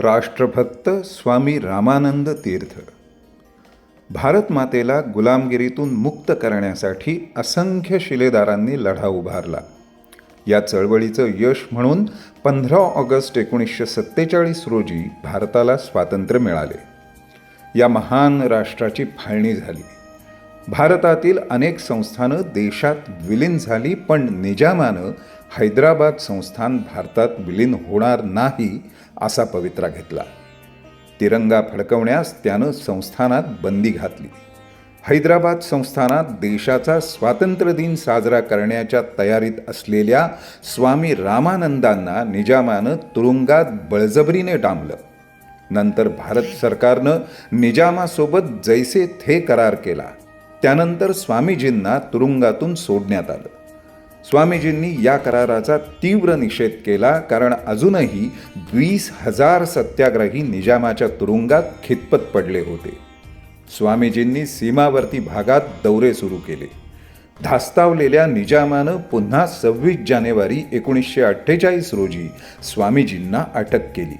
राष्ट्रभक्त स्वामी रामानंद तीर्थ. भारत मातेला गुलामगिरीतून मुक्त करण्यासाठी असंख्य शिलेदारांनी लढा उभारला. या चळवळीचं यश म्हणून पंधरा ऑगस्ट एकोणीसशे सत्तेचाळीस रोजी भारताला स्वातंत्र्य मिळाले. या महान राष्ट्राची फाळणी झाली. भारतातील अनेक संस्थानं देशात विलीन झाली पण निजामानं हैदराबाद संस्थान भारतात विलीन होणार नाही असा पवित्रा घेतला. तिरंगा फडकवण्यास त्यानं संस्थानात बंदी घातली. हैदराबाद संस्थानात देशाचा स्वातंत्र्य दिन साजरा करण्याच्या तयारीत असलेल्या स्वामी रामानंदांना निजामानं तुरुंगात बळजबरीने डांबलं. नंतर भारत सरकारनं निजामासोबत जैसे थे करार केला. त्यानंतर स्वामीजींना तुरुंगातून सोडण्यात आलं. स्वामीजींनी या कराराचा तीव्र निषेध केला कारण अजूनही वीस हजार सत्याग्रही निजामाच्या तुरुंगात खितपत पडले होते. स्वामीजींनी सीमावर्ती भागात दौरे सुरू केले. धास्तावलेल्या निजामानं पुन्हा सव्वीस जानेवारी एकोणीसशे अठ्ठेचाळीस रोजी स्वामीजींना अटक केली.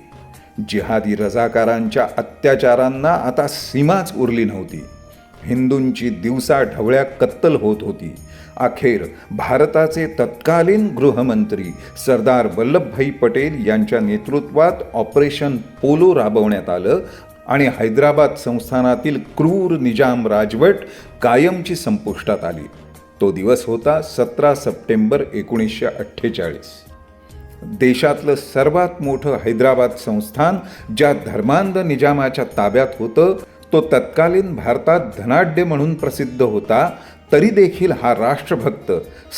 जिहादी रजाकारांच्या अत्याचारांना आता सीमाच उरली नव्हती. हिंदूंची दिवसा ढवळ्या कत्तल होत होती. अखेर भारताचे तत्कालीन गृहमंत्री सरदार वल्लभभाई पटेल यांच्या नेतृत्वात ऑपरेशन पोलो राबवण्यात आलं आणि हैदराबाद संस्थानातील क्रूर निजाम राजवट कायमची संपुष्टात आली. तो दिवस होता सतरा सप्टेंबर एकोणीसशे अठ्ठेचाळीस. देशातलं सर्वात मोठं हैदराबाद संस्थान ज्या धर्मांध निजामाच्या ताब्यात होतं तो तत्कालीन भारतात धनाढ्य म्हणून प्रसिद्ध होता तरी देखील हा राष्ट्रभक्त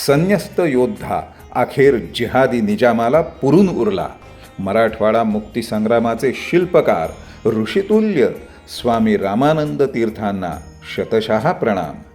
संन्यस्त योद्धा अखेर जिहादी निजामाला पुरून उरला. मराठवाडा मुक्तीसंग्रामाचे शिल्पकार ऋषितुल्य स्वामी रामानंद तीर्थांना शतशहा प्रणाम.